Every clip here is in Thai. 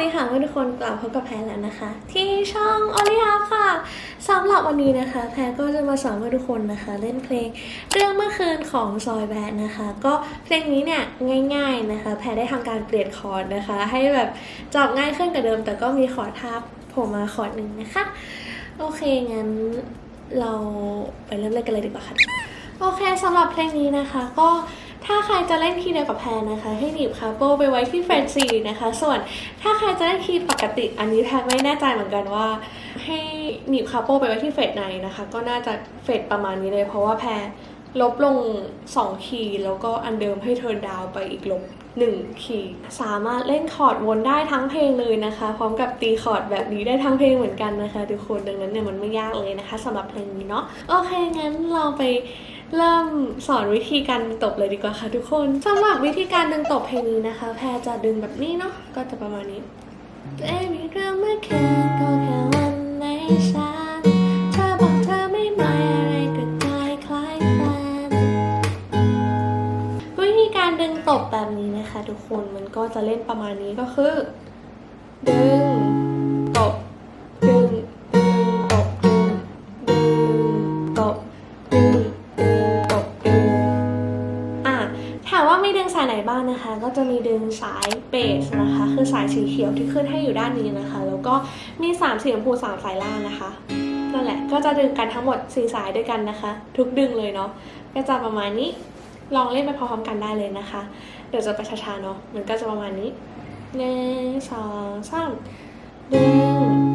ดีค่ะทุกคนกลับพบกับแพรแล้วนะคะ ที่ช่องออลิอาค่ะสำหรับวันนี้นะคะ แพรก็จะมาสอนทุกคนนะคะ เล่นเพลงเรื่องเมื่อคืนของซอยแบดนะคะ ก็เพลงนี้เนี่ยง่าย ๆนะคะ แพรได้ทำการเปลี่ยนคอร์ดนะคะ ให้แบบจับง่ายขึ้นกว่าเดิม แต่ก็มีคอร์ดทับผล่มาคอร์ดหนึ่งนะคะ โอเคงั้นเราไปเริ่มเล่นกันเลยดีกว่าค่ะโอเคสำหรับเพลงนี้นะคะ ก็ ถ้าใครจะเล่นคีย์เดียวกับแพนนะคะ ให้หนีบคาโปไปไว้ที่เฟรนซีนะคะ ส่วนถ้าใครจะเล่นคีย์ปกติ อันนี้แพนไม่แน่ใจเหมือนกันว่า ให้หนีบคาโปไปไว้ที่เฟดไหนนะคะ ก็น่าจะเฟดประมาณนี้เลย เพราะว่าแพร ลบลง 2 คีย์แล้วก็อันเดิมให้เทิร์นดาวไปอีกลบ1คีย์สามารถเล่นคอร์ดวนได้ทั้งเพลงเลยนะคะ พร้อมกับตีคอร์ดแบบนี้ได้ทั้งเพลงเหมือนกันนะคะ ทุกคนดังนั้นเนี่ยมันไม่ยากเลยนะคะสำหรับเพลงนี้เนาะโอเคงั้นเราไปเริ่มสอนวิธีการดึงตบเลยดีกว่าค่ะทุกคนสำหรับวิธีการดึงตบเพลงนี้นะคะ แพรจะดึงแบบนี้เนาะก็จะประมาณนี้เอ้มีเรื่องเมื่อคืนก็แค่ คนมันก็จะเล่นประมาณนี้ก็คือ ดึงตบดึงดึงตบดึงดึงตบดึงดึงตบดึงอะถามว่ามีดึงสายไหนบ้างนะคะ ก็จะมีดึงสายเบสนะคะ คือสายสีเขียวที่ขึ้นให้อยู่ด้านนี้นะคะ แล้วก็มีสามสีชมพูสามสายล่างนะคะนั่นแหละก็จะดึงกันทั้งหมดสี่สายด้วยกันนะคะ ทุกดึงเลยเนาะก็จะประมาณนี้ ลองเล่นไปพร้อมๆกันได้เลยนะคะ เดี๋ยวจะไปช้าๆเนาะมันก็จะประมาณนี้หนึ่งสองสามดึง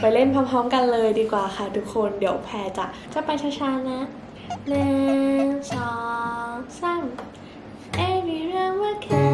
ไปเล่นพร้อมๆกันเลยดีกว่าค่ะทุกคนเดี๋ยวแพรจะจะไปช้าๆนะหนึ่งสองสามเอ้ยมีเรื่องว่าแค่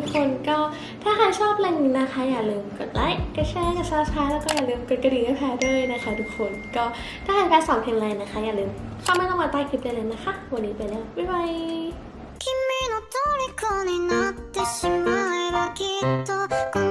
ทุกคนก็ถ้าใครชอบเพลงนี้นะคะ อย่าลืมกดไลค์กดแชร์กดซับสไครต์แล้วก็อย่าลืมกดกระดิ่งให้แพรด้วยนะคะ ทุกคนก็ถ้าใครแพ้สอนเพลงอะไรนะคะ อย่าลืมเข้ามาลงมาใต้คลิปได้เลยนะคะ วันนี้ไปแล้วบ๊ายบาย 君の虜になってしまえばきっとこの